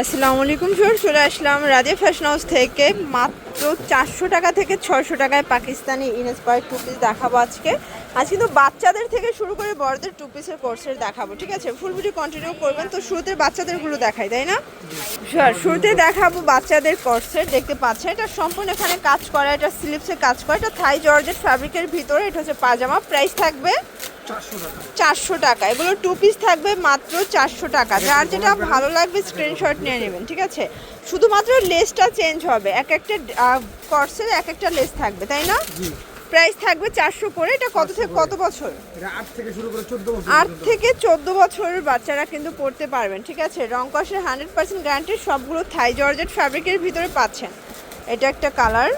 আসসালামু আলাইকুম স্যার চলে আসলাম রাজে ফ্যাশন হাউস থেকে। মাত্র চারশো টাকা থেকে ছয়শো টাকায় পাকিস্তানি ইনস্পায়ার টু পিস দেখাবো আজকে। আজ কিন্তু বাচ্চাদের থেকে শুরু করে বড়দের টু পিসের কোর্সের দেখাবো, ঠিক আছে? ফুল ভিডিও কন্টিনিউ করবেন, তো শুরুতে বাচ্চাদেরগুলো দেখাই, তাই না? স্যার শুরুতে দেখাবো বাচ্চাদের কোর্সের দেখতে পাচ্ছেন, এটা সম্পূর্ণ এখানে কাজ করা, এটা স্লিপসে কাজ করা, এটা থাই জর্জেট ফ্যাব্রিকের ভিতরে, এটা হচ্ছে পাজামা প্রাইস থাকবে চারশো টাকা। এগুলো টু পিস থাকবে মাত্র চারশো টাকা। যার যেটা ভালো লাগবে স্ক্রিনশট নিয়ে নেবেন ঠিক আছে? শুধুমাত্র লেসটা চেঞ্জ হবে। এক একটা কর্সের এক একটা লেস থাকবে তাই না? প্রাইস থাকবে চারশো করে। এটা কত থেকে কত বছর? আট থেকে শুরু বছর থেকে চোদ্দ বছরের বাচ্চারা কিন্তু পড়তে পারবেন ঠিক আছে? রং কষের হান্ড্রেড পার্সেন্ট গ্যারান্টি সবগুলো থাই জর্জেট ফ্যাব্রিকের ভিতরে পাচ্ছেন। এটা একটা কালার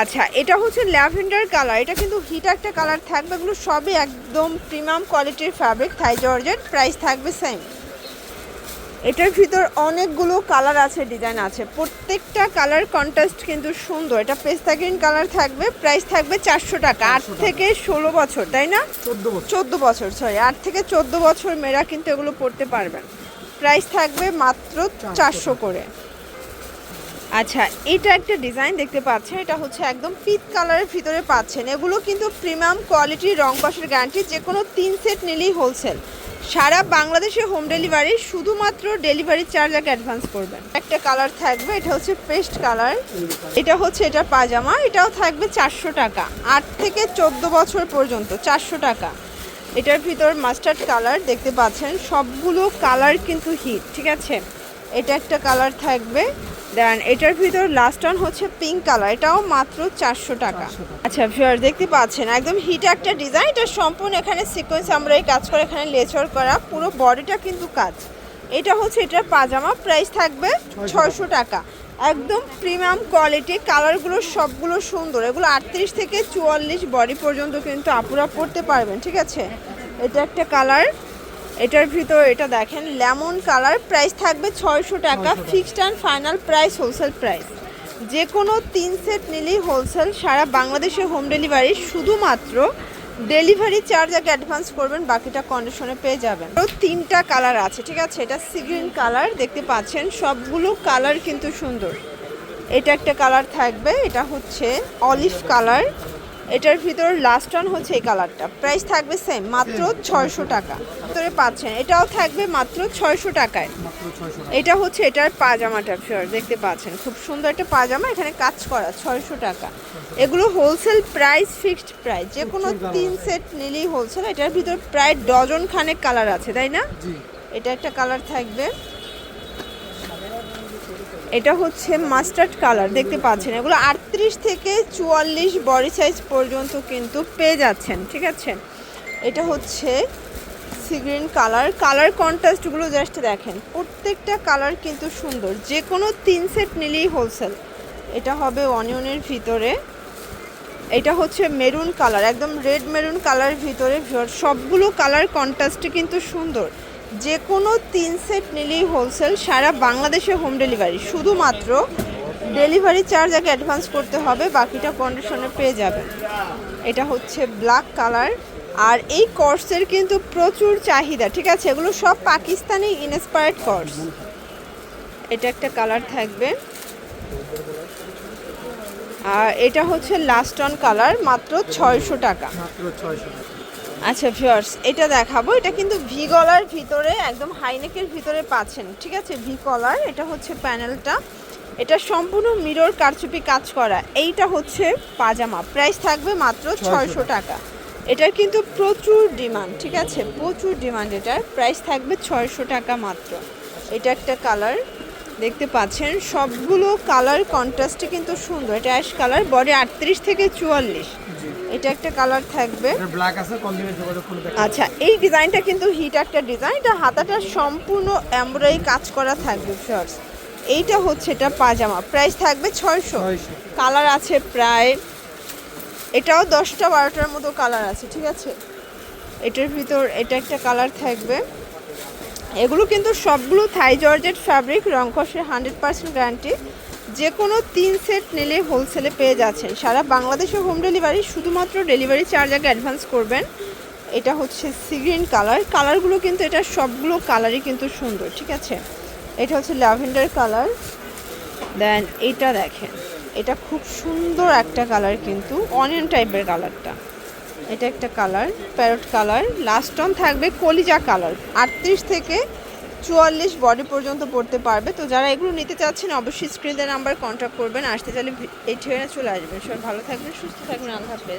আচ্ছা এটা হচ্ছে ল্যাভেন্ডার কালার। এটা কিন্তু হিট একটা কালার থাকবে এগুলো সবই একদম প্রিমিয়াম কোয়ালিটির ফ্যাব্রিক থাই জর্জেট প্রাইস থাকবে সেম এটার ভিতর অনেকগুলো কালার আছে ডিজাইন আছে। প্রত্যেকটা কালার কন্ট্রাস্ট কিন্তু সুন্দর। এটা পেস্তা গ্রিন কালার থাকবে প্রাইস থাকবে চারশো টাকা। আট থেকে ষোলো বছর তাই না? চোদ্দ বছর। চোদ্দ বছর সরি আট থেকে চোদ্দ বছর মেয়েরা কিন্তু এগুলো পড়তে পারবেন। প্রাইস থাকবে মাত্র চারশো করে। আচ্ছা এটা একটা ডিজাইন দেখতে পাচ্ছেন। এটা হচ্ছে একদম পিত কালারের ভিতরে পাচ্ছেন। এগুলো কিন্তু প্রিমিয়াম কোয়ালিটির রং কষের গ্যারান্টি যে কোনো তিন সেট নিলেই হোলসেল সারা বাংলাদেশে হোম ডেলিভারি শুধুমাত্র ডেলিভারি চার্জ আগে অ্যাডভান্স করবেন। একটা কালার থাকবে, এটা হচ্ছে পেস্ট কালার এটা হচ্ছে এটা পাজামা, এটাও থাকবে চারশো টাকা। আট থেকে চোদ্দ বছর পর্যন্ত, চারশো টাকা। এটার ভিতর মাস্টার্ড কালার দেখতে পাচ্ছেন। সবগুলো কালার কিন্তু হিট ঠিক আছে? এটা একটা কালার থাকবে। দেন এটার ভিতর লাস্ট অন হচ্ছে পিঙ্ক কালার এটাও মাত্র চারশো টাকা। 400 টাকা। আচ্ছা ভিউয়ার দেখতে পাচ্ছেন একদম হিট একটা ডিজাইন এটা সম্পূর্ণ এখানে সিকোয়েন্স আমরা এই কাজ করে এখানে লেচর করা পুরো বডিটা কিন্তু কাজ। এটা হচ্ছে এটার পাজামা প্রাইস থাকবে ছয়শো টাকা। একদম প্রিমিয়াম কোয়ালিটি কালারগুলো সবগুলো সুন্দর এগুলো আটত্রিশ থেকে চুয়াল্লিশ বডি পর্যন্ত কিন্তু আপুরা পড়তে পারবেন ঠিক আছে? এটা একটা কালার এটার ভিতর এটা দেখেন লেমন কালার প্রাইস থাকবে ছয়শো টাকা fixed and final price wholesale price যে কোনো তিন সেট নিলেই হোলসেল সারা বাংলাদেশে হোম ডেলিভারি শুধুমাত্র ডেলিভারি চার্জ আগে অ্যাডভান্স করবেন বাকিটা কন্ডিশনে পেয়ে যাবেন। আরও তিনটা কালার আছে ঠিক আছে? এটা সিগ্রিন কালার দেখতে পাচ্ছেন সবগুলো কালার কিন্তু সুন্দর। এটা একটা কালার থাকবে এটা হচ্ছে অলিভ কালার এটার ভিতর লাস্ট অন হচ্ছে এই কালারটা প্রাইস থাকবে সেম মাত্র ছয়শো টাকা। ভিতরে পাচ্ছেন এটাও থাকবে মাত্র ছয়শো টাকায়। এটা হচ্ছে এটার পাজামাটা ফিওর দেখতে পাচ্ছেন। খুব সুন্দর একটা পাজামা এখানে কাজ করা ছয়শো টাকা। এগুলো হোলসেল প্রাইস ফিক্সড প্রাইস যে কোনো তিন সেট নিলেই হোলসেল এটার ভিতর প্রায় ডজন খানেক কালার আছে তাই না? এটা একটা কালার থাকবে। এটা হচ্ছে মাস্টার্ড কালার, দেখতে পাচ্ছেন। এগুলো আটত্রিশ থেকে চুয়াল্লিশ বডি সাইজ পর্যন্ত কিন্তু পেয়ে যাচ্ছেন, ঠিক আছে? এটা হচ্ছে সিগ্রিন কালার। কালার কন্ট্রাস্টগুলো জাস্ট দেখেন, প্রত্যেকটা কালার কিন্তু সুন্দর। যে কোনো তিন সেট নিলেই হোলসেল। এটা হবে অনিয়নের ভিতরে। এটা হচ্ছে মেরুন কালার, একদম রেড মেরুন কালার ভিতরে। সবগুলো কালার কন্ট্রাস্টে কিন্তু সুন্দর। যে কোনো তিন সেট নিলেই হোলসেল সারা বাংলাদেশে হোম ডেলিভারি শুধুমাত্র ডেলিভারি চার্জ আগে অ্যাডভান্স করতে হবে, বাকিটা কন্ডিশনে পেয়ে যাবেন। এটা হচ্ছে ব্ল্যাক কালার আর এই কোর্সের কিন্তু প্রচুর চাহিদা, ঠিক আছে? এগুলো সব পাকিস্তানি ইনস্পায়ার্ড কোর্স এটা একটা কালার থাকবে। আর এটা হচ্ছে লাস্ট অন কালার মাত্র ছয়শো টাকা। মাত্র ছয়শো টাকা। আচ্ছা ভিউয়ার্স এটা দেখাবো। এটা কিন্তু ভি গলার ভিতরে একদম হাইনেকের ভিতরে পাচ্ছেন ঠিক আছে? ভি কলার এটা হচ্ছে প্যানেলটা এটা সম্পূর্ণ মিরর কারচুপি কাজ করা। এইটা হচ্ছে পাজামা। প্রাইস থাকবে মাত্র ছয়শো টাকা। এটার কিন্তু প্রচুর ডিমান্ড ঠিক আছে? প্রচুর ডিমান্ড এটার। প্রাইস থাকবে ছয়শো টাকা মাত্র। এটা একটা কালার দেখতে পাচ্ছেন? সবগুলো কালার কন্ট্রাস্টে কিন্তু সুন্দর। এটা অ্যাশ কালার বডি আটত্রিশ থেকে চুয়াল্লিশ। এটা একটা কালার থাকবে। আচ্ছা এই ডিজাইনটা কিন্তু হিট একটা ডিজাইন এটা হাতাটা সম্পূর্ণ এমব্রয়ডারি কাজ করা থাকবে শর্টস এইটা হচ্ছে এটা পাজামা প্রাইস থাকবে ছয়শো। কালার আছে প্রায় এটাও দশটা বারোটার মতো কালার আছে ঠিক আছে? এটার ভিতর এটা একটা কালার থাকবে। এগুলো কিন্তু সবগুলো থাই জর্জেট ফ্যাব্রিক রংকসের হান্ড্রেড পার্সেন্ট গ্যারান্টি যে কোনো তিন সেট নিলে হোলসেলে পেয়ে যাচ্ছেন। সারা বাংলাদেশে হোম ডেলিভারি শুধুমাত্র ডেলিভারি চার্জ আগে অ্যাডভান্স করবেন। এটা হচ্ছে সিগ্রিন কালার কালারগুলো কিন্তু এটা সবগুলো কালারই কিন্তু সুন্দর, ঠিক আছে? এটা হচ্ছে ল্যাভেন্ডার কালার দেন এটা দেখেন, এটা খুব সুন্দর একটা কালার কিন্তু অনিয়ন টাইপের কালারটা এটা একটা colour parrot colour last one থাকবে কলিজা কালার আটত্রিশ থেকে চুয়াল্লিশ বডি পর্যন্ত পড়তে পারবে। তো যারা এগুলো নিতে চাচ্ছেন, অবশ্যই স্ক্রিনের নাম্বার কন্ট্যাক্ট করবেন। আসতে চাইলে এই ঠিকানা চলে আসবেন। সবাই ভালো থাকবেন, সুস্থ থাকবেন। আল্লাহ হাফেজ।